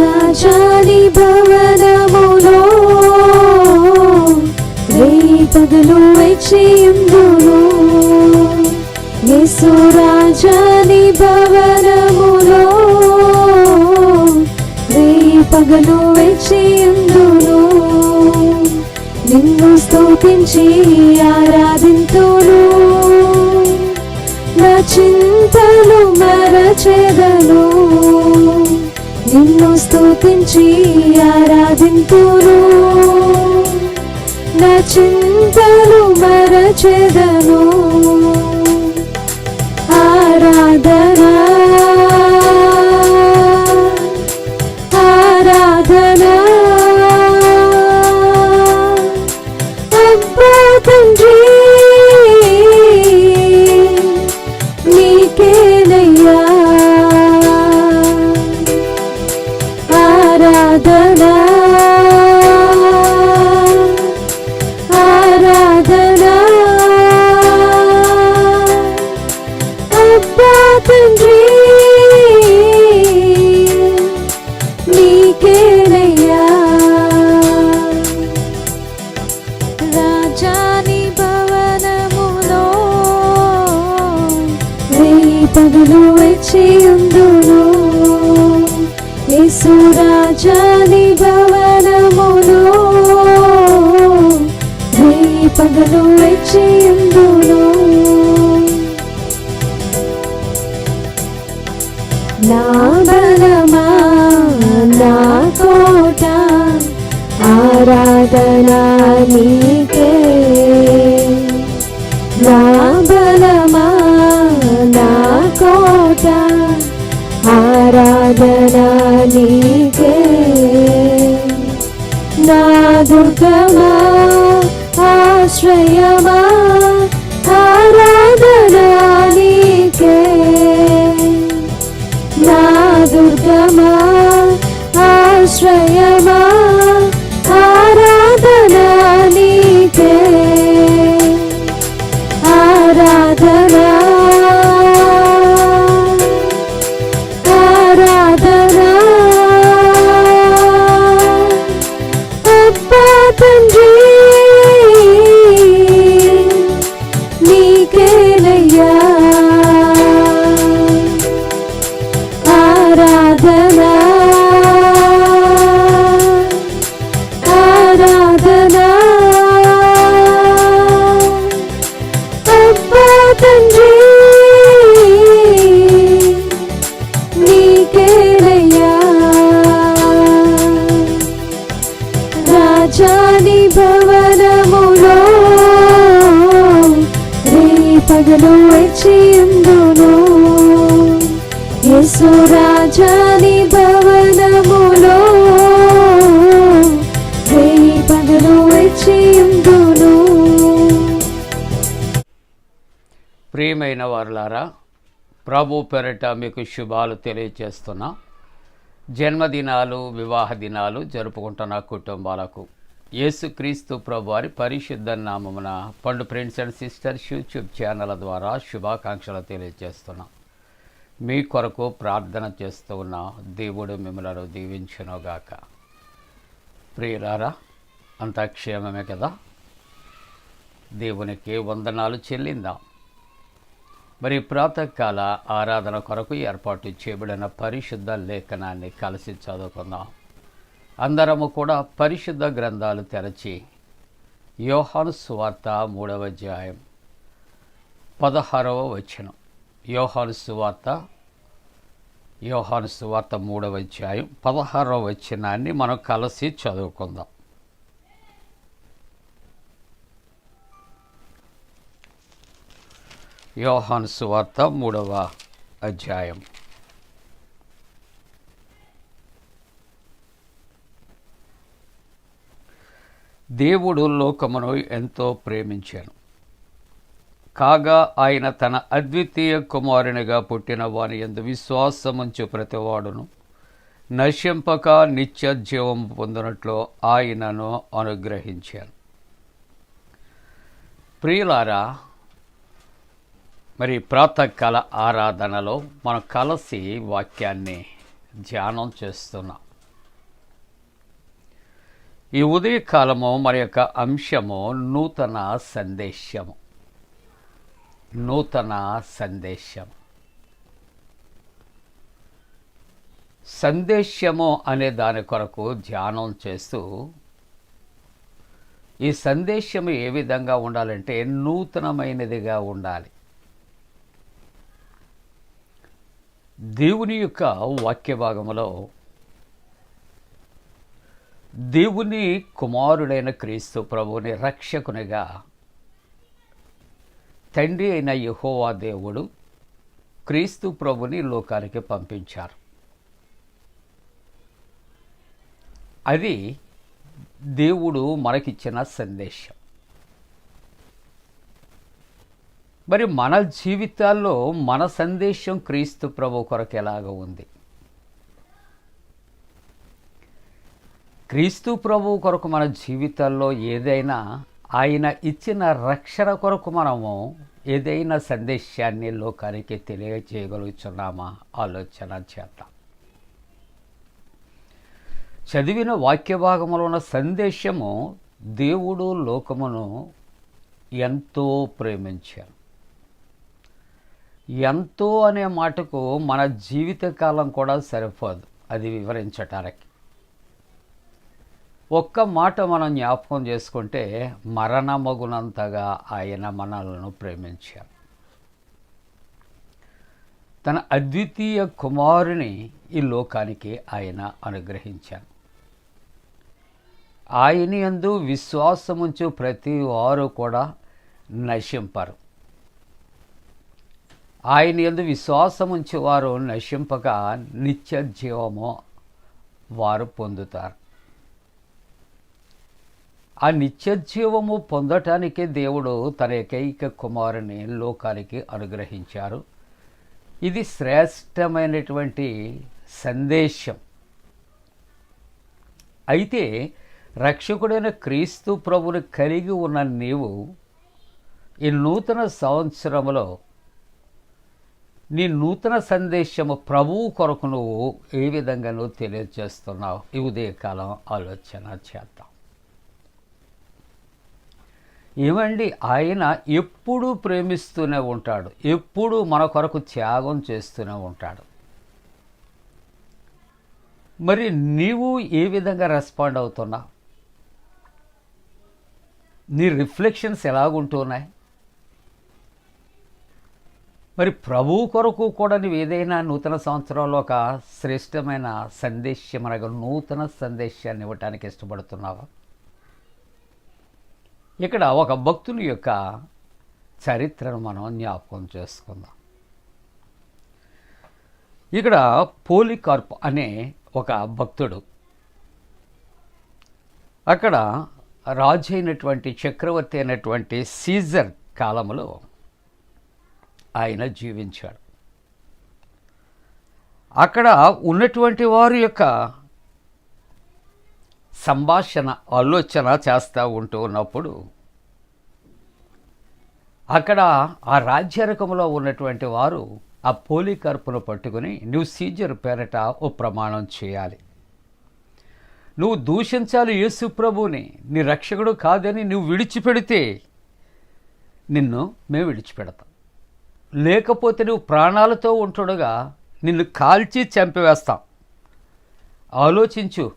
రాజాని భవనములో రేయి పగలు వెచ్చియుందును యేసు రాజాని భవనములో రేయి పగలు వెచ్చియుందును నిన్ను స్తుతించి ఆరాధింతును. నా చింతలు మరచెదను. స్తుతించి ఆరాధింతును. నా చింతలు మరచెదను. యేసు భవనములో ప్రియమైన వారులారా ప్రభు పెరట మీకు శుభాలు తెలియజేస్తున్నా జన్మదినాలు వివాహ దినాలు జరుపుకుంటున్న కుటుంబాలకు యేసుక్రీస్తు ప్రభు వారి పరిశుద్ధ నామమున Pandu friends and sisters YouTube channel ద్వారా శుభాకాంక్షలు తెలియజేస్తున్నా మీ కొరకు ప్రార్థన చేస్తూ ఉన్న దేవుడు మిమ్మలను దీవించునుగాక. ప్రియులారా అంతా క్షేమమే కదా? దేవునికి వందనాలు చెల్లిందాం. మరి ప్రాతకాల ఆరాధన కొరకు ఏర్పాటు చేయబడిన పరిశుద్ధ లేఖనాన్ని కలిసి చదువుకుందాం. అందరము కూడా పరిశుద్ధ గ్రంథాలు తెరచి యోహాను స్వార్త మూడవ అధ్యాయం పదహారవ వచనం. యోహాను సువార్త యోహాను సువార్త మూడవ అధ్యాయం పదహారవ వచ్చినాన్ని మనం కలిసి చదువుకుందాం. యోహాను సువార్త మూడవ అధ్యాయం. దేవుడు లోకమును ఎంతో ప్రేమించాను కాగా ఆయన తన అద్వితీయ కుమారునిగా పుట్టిన వాని ఎందు విశ్వాసముంచు ప్రతివాడును. నశింపక నిత్య జీవం పొందినట్లు ఆయనను అనుగ్రహించాను. ప్రియులారా మరి ప్రాతకాల ఆరాధనలో మనం కలిసి వాక్యాన్ని ధ్యానం చేస్తున్నాం. ఈ ఉదయకాలము మరి యొక్క అంశము నూతన సందేశము. నూతన సందేశం. సందేశము అనే దాని కొరకు ధ్యానం చేస్తూ ఈ సందేశం ఏ విధంగా ఉండాలంటే నూతనమైనదిగా ఉండాలి. దేవుని యొక్క వాక్య భాగంలో దేవుని కుమారుడైన క్రీస్తు ప్రభువుని రక్షకునిగా తండ్రి అయిన యహోవా దేవుడు క్రీస్తు ప్రభుని లోకానికి పంపించారు. అది దేవుడు మనకిచ్చిన సందేశం. మరి మన జీవితాల్లో మన సందేశం క్రీస్తు ప్రభు కొరకు ఎలాగ ఉంది? క్రీస్తు ప్రభు కొరకు మన జీవితాల్లో ఏదైనా ఆయన ఇచ్చిన రక్షణ కొరకు మనము ఏదైనా సందేశాన్ని లోకానికి తెలియజేయగలుగుతున్నామా ఆలోచన చేద్దాం. చదివిన వాక్య భాగంలో ఉన్న సందేశము దేవుడు లోకమును ఎంతో ప్రేమించారు ఎంతో అనే మాటకు మన జీవితకాలం కూడా సరిపోదు. అది వివరించటానికి. ఒక్క మాట మనం జ్ఞాపకం చేసుకుంటే మరణమగునంతగా ఆయన మనలను ప్రేమించారు తన అద్వితీయ కుమారుని ఈ లోకానికి ఆయన అనుగ్రహించారు ఆయన యందు విశ్వాసముంచు ప్రతి వారు కూడా నశింపరు. ఆయన యందు విశ్వాసముంచి వారు నశింపక నిత్య జీవము వారు పొందుతారు. ఆ నిత్యజీవము పొందటానికే పొందటానికి దేవుడు తన ఏకైక కుమారుని లోకానికి అనుగ్రహించారు. ఇది శ్రేష్టమైనటువంటి సందేశం. అయితే రక్షకుడైన క్రీస్తు ప్రభుని కలిగి ఉన్న నీవు ఈ నూతన సంవత్సరంలో నీ నూతన సందేశము ప్రభువు కొరకు నువ్వు ఏ విధంగా నువ్వు తెలియజేస్తున్నావు. ఈ ఉదయకాలం ఆలోచన చేద్దాం. ఏమండి? ఆయన ఎప్పుడూ ప్రేమిస్తూనే ఉంటాడు. ఎప్పుడూ మన కొరకు త్యాగం చేస్తూనే ఉంటాడు. మరి నీవు ఏ విధంగా రెస్పాండ్ అవుతున్నావు నీ రిఫ్లెక్షన్స్ ఎలాగుంటున్నాయి? మరి ప్రభువు కొరకు కూడా నువ్వు ఏదైనా నూతన సంవత్సరంలో ఒక శ్రేష్టమైన సందేశం అనగా నూతన సందేశాన్ని ఇవ్వటానికి ఇష్టపడుతున్నావా? ఇక్కడ ఒక భక్తుని యొక్క చరిత్రను మనం జ్ఞాపకం చేసుకుందాం. ఇక్కడ పోలికార్ప్ అనే ఒక భక్తుడు. అక్కడ రాజు అయినటువంటి చక్రవర్తి అయినటువంటి సీజర్ కాలంలో ఆయన జీవించాడు. అక్కడ ఉన్నటువంటి వారి యొక్క సంభాషణ ఆలోచన చేస్తూ ఉంటూ ఉన్నప్పుడు అక్కడ ఆ రాజ్యరకంలో ఉన్నటువంటి వారు ఆ పోలికర్పును పట్టుకుని నువ్వు సీజర్ పేరట ఓ ప్రమాణం చేయాలి. నువ్వు దూషించాలి యేసు ప్రభుని నీ రక్షకుడు కాదని నువ్వు విడిచిపెడితే నిన్ను మేము విడిచిపెడతాం. లేకపోతే నువ్వు ప్రాణాలతో ఉంటుండగా నిన్ను కాల్చి చంపివేస్తాం. ఆలోచించు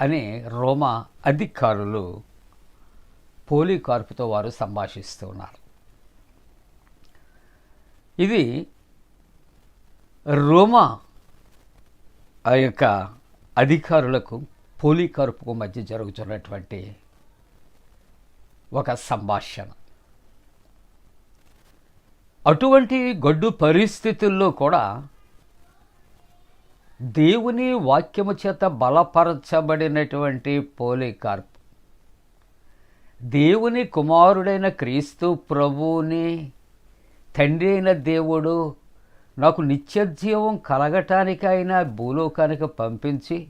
అనే రోమా అధికారులు పోలీకార్పుతో వారు సంభాషిస్తూ ఉన్నారు. ఇది రోమా ఆ యొక్క అధికారులకు పోలీకార్పుకు మధ్య జరుగుతున్నటువంటి ఒక సంభాషణ. అటువంటి గడ్డు పరిస్థితుల్లో కూడా దేవుని వాక్యము చేత బలపరచబడినటువంటి పోలికార్ప్. దేవుని కుమారుడైన క్రీస్తు ప్రభువుని తండ్రి అయిన దేవుడు నాకు నిత్యజీవం కలగటానికి ఆయన భూలోకానికి పంపించి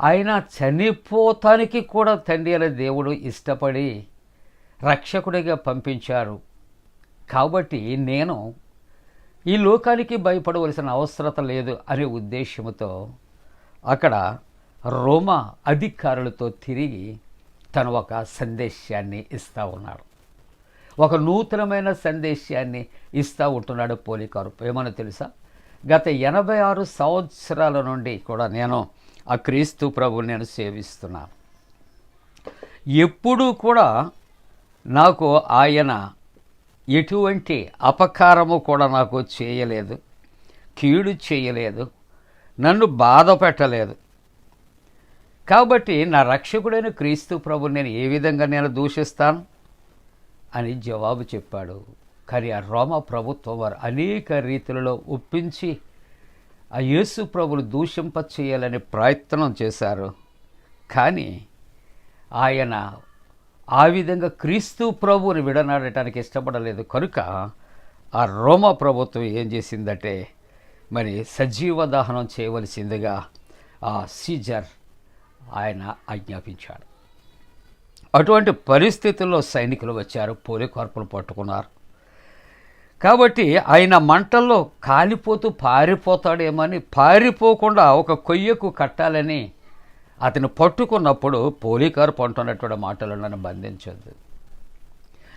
ఆయన చనిపోతానికి కూడా తండ్రి అయిన దేవుడు ఇష్టపడి రక్షకుడిగా పంపించారు. కాబట్టి నేను ఈ లోకానికి భయపడవలసిన అవసరత లేదు అనే ఉద్దేశంతో అక్కడ రోమా అధికారులతో తిరిగి తను ఒక సందేశాన్ని ఇస్తూ ఉన్నాడు. ఒక నూతనమైన సందేశాన్ని ఇస్తూ ఉంటున్నాడు పోలికారు. ఏమన్నా తెలుసా? గత ఎనభై ఆరు సంవత్సరాల నుండి కూడా నేను ఆ క్రీస్తు ప్రభుని నేను సేవిస్తున్నాను. ఎప్పుడూ కూడా నాకు ఆయన ఎటువంటి అపకారము కూడా నాకు చేయలేదు కీడు చేయలేదు నన్ను బాధ పెట్టలేదు. కాబట్టి నా రక్షకుడైన క్రీస్తు ప్రభు నేను ఏ విధంగా నేను దూషిస్తాను? అని జవాబు చెప్పాడు. కానీ ఆ రోమ ప్రభుత్వం వారు అనేక రీతులలో ఒప్పించి ఆ యేసు ప్రభులు దూషింప చేయాలని ప్రయత్నం చేశారు. కానీ ఆయన ఆ విధంగా క్రీస్తు ప్రభువుని విడనాడటానికి ఇష్టపడలేదు. కనుక ఆ రోమా ప్రభుత్వం ఏం చేసిందంటే మరి సజీవ దహనం చేయవలసిందిగా ఆ సీజర్ ఆయన ఆజ్ఞాపించాడు. అటువంటి పరిస్థితుల్లో సైనికులు వచ్చారు పోలికార్పులు పట్టుకున్నారు. కాబట్టి ఆయన మంటల్లో కాలిపోతూ పారిపోతాడేమని పారిపోకుండా ఒక కొయ్యకు కట్టాలని అతను పట్టుకున్నప్పుడు పోలీకారు పంటున్నటువంటి మాటలు నన్ను బంధించొద్దు.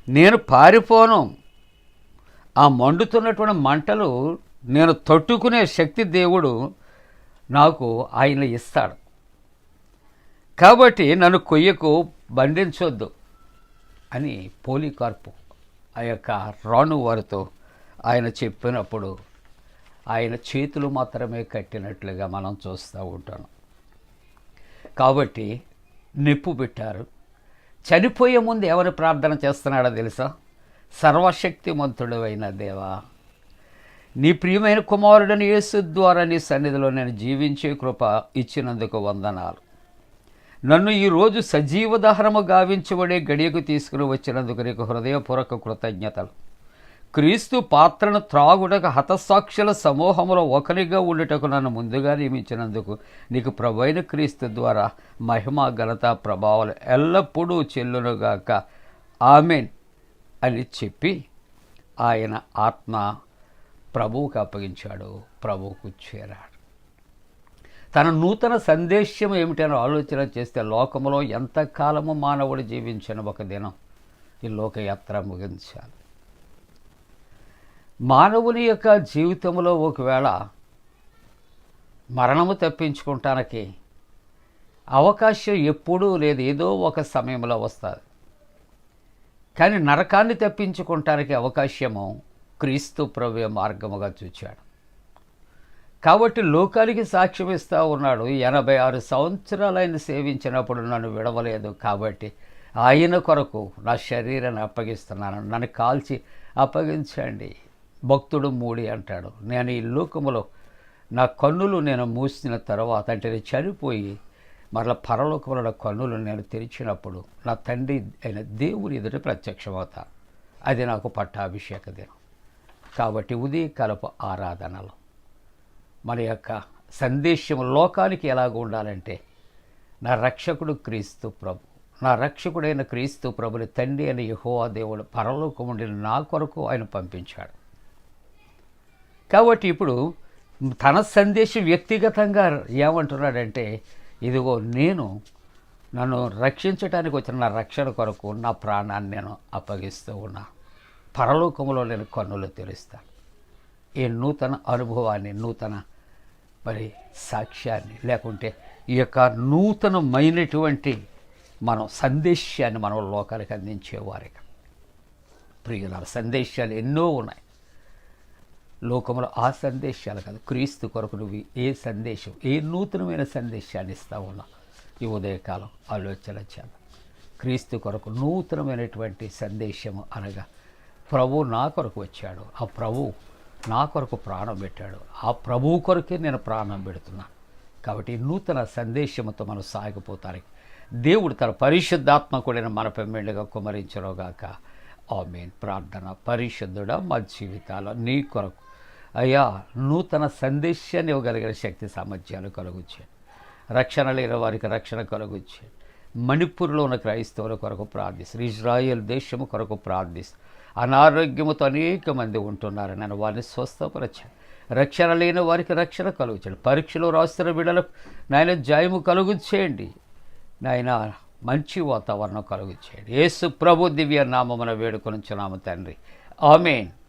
నేను పారిపోను. ఆ మండుతున్నటువంటి మంటలు నేను తట్టుకునే శక్తి దేవుడు నాకు ఆయన ఇస్తాడు. కాబట్టి నన్ను కొయ్యకు బంధించొద్దు అని పోలీకార్పు ఆ యొక్క రాణు వారితో ఆయన చెప్పినప్పుడు ఆయన చేతులు మాత్రమే కట్టినట్లుగా మనం చూస్తూ ఉంటాను. కాబట్టి నిప్పు పెట్టారు. చనిపోయే ముందు ఎవరు ప్రార్థన చేస్తున్నాడో తెలుసా? సర్వశక్తిమంతుడు అయిన దేవా. నీ ప్రియమైన కుమారుడని యేసు ద్వారా నీ సన్నిధిలో నేను జీవించే కృప ఇచ్చినందుకు వందనాలు. నన్ను ఈరోజు సజీవ దహనము గావించబడే గడియకు తీసుకుని వచ్చినందుకు నీకు హృదయపూర్వక కృతజ్ఞతలు. క్రీస్తు పాత్రను త్రాగుటకు హతసాక్షుల సమూహంలో ఒకరిగా ఉండుటకు నన్ను ముందుగా నియమించినందుకు నీకు ప్రభైన క్రీస్తు ద్వారా మహిమ ఘనత ప్రభావాలు ఎల్లప్పుడూ చెల్లునుగాక. ఆమెన్ అని చెప్పి ఆయన ఆత్మ ప్రభువుకు అప్పగించాడు ప్రభువుకు చేరాడు. తన నూతన సందేశం ఏమిటని ఆలోచన చేస్తే లోకములో ఎంతకాలము మానవుడు జీవించిన ఒక దినం. ఈ లోకయాత్ర ముగించాలి. మానవుని యొక్క జీవితంలో ఒకవేళ మరణము తప్పించుకుంటానికి అవకాశం ఎప్పుడూ లేదు. ఏదో ఒక సమయంలో వస్తుంది. కానీ నరకాన్ని తప్పించుకుంటానికి అవకాశము క్రీస్తు ప్రవ్య మార్గముగా చూచాడు. కాబట్టి లోకానికి సాక్ష్యం ఇస్తూ ఉన్నాడు. ఎనభై ఆరు సంవత్సరాలు ఆయన సేవించినప్పుడు నన్ను విడవలేదు. కాబట్టి ఆయన కొరకు నా శరీరాన్ని అప్పగిస్తున్నాను. నన్ను కాల్చి అప్పగించండి. భక్తుడు మూడి అంటాడు. నేను ఈ లోకములో నా కన్నులు నేను మూసిన తర్వాత అంటే నేను చనిపోయి మరలా పరలోకములో నా కన్నులు నేను తెరిచినప్పుడు నా తండ్రి అయిన దేవుని ఎదుట ప్రత్యక్షమవుతా. అది నాకు పట్టాభిషేక దినం. కాబట్టి ఉదయకాలపు ఆరాధనలు. మన యొక్క సందేశం లోకానికి ఎలాగ ఉండాలంటే నా రక్షకుడు క్రీస్తు ప్రభు. నా రక్షకుడైన క్రీస్తు ప్రభుని తండ్రి అయిన యహోవా దేవుడు పరలోకముండి నా కొరకు ఆయన పంపించాడు. కాబట్టి ఇప్పుడు తన సందేశం వ్యక్తిగతంగా ఏమంటున్నాడంటే ఇదిగో నేను నన్ను రక్షించడానికి వచ్చిన నా రక్షణ కొరకు నా ప్రాణాన్ని నేను అప్పగిస్తూ ఉన్నా. పరలోకంలో నేను కన్నులు తెరుస్తాను ఈ నూతన అనుభవాన్ని నూతన మరి సాక్ష్యాన్ని లేకుంటే ఈ యొక్క నూతనమైనటువంటి మనం సందేశాన్ని మనం లోకానికి అందించేవారిగా. ప్రియుల సందేశాలు ఎన్నో ఉన్నాయి. లోకంలో ఆ సందేశాలు కాదు. క్రీస్తు కొరకు నువ్వు ఏ సందేశం ఏ నూతనమైన సందేశాన్ని ఇస్తా ఉన్నావు ఈ ఉదయకాలం ఆలోచన చేద్దాం. క్రీస్తు కొరకు నూతనమైనటువంటి సందేశము అనగా ప్రభు నా కొరకు వచ్చాడు. ఆ ప్రభు నా కొరకు ప్రాణం పెట్టాడు. ఆ ప్రభువు కొరకే నేను ప్రాణం పెడుతున్నా. కాబట్టి నూతన సందేశంతో మనం సాగిపోతానికి దేవుడు తన పరిశుద్ధాత్మ కూడా మనపై మెండుగా కుమరించరోగాక ఆమెన్. ప్రార్థన పరిశుద్ధుడా మా జీవితాల నీ కొరకు అయ్యా నూతన సందేశాన్ని ఇవ్వగలిగిన శక్తి సామర్థ్యాలు కలుగుచ్చే రక్షణ లేని వారికి రక్షణ కలుగుచ్చే మణిపూర్లో ఉన్న క్రైస్తవుల కొరకు ప్రార్థిస్తారు ఇజ్రాయెల్ దేశము కొరకు ప్రార్థిస్తారు అనారోగ్యముతో అనేక మంది ఉంటున్నారు నేను వారిని స్వస్థపరచాను రక్షణ లేని వారికి రక్షణ కలుగుచండి పరీక్షలో రాస్తున్న బిడ్డలకు నాయన జయము కలుగు చేయండి నాయన మంచి వాతావరణం కలుగుచ్చేయండి. ఏసు యేసు ప్రభు దివ్య నామమున వేడుకొనుచున్నాము తండ్రి. ఆమెన్.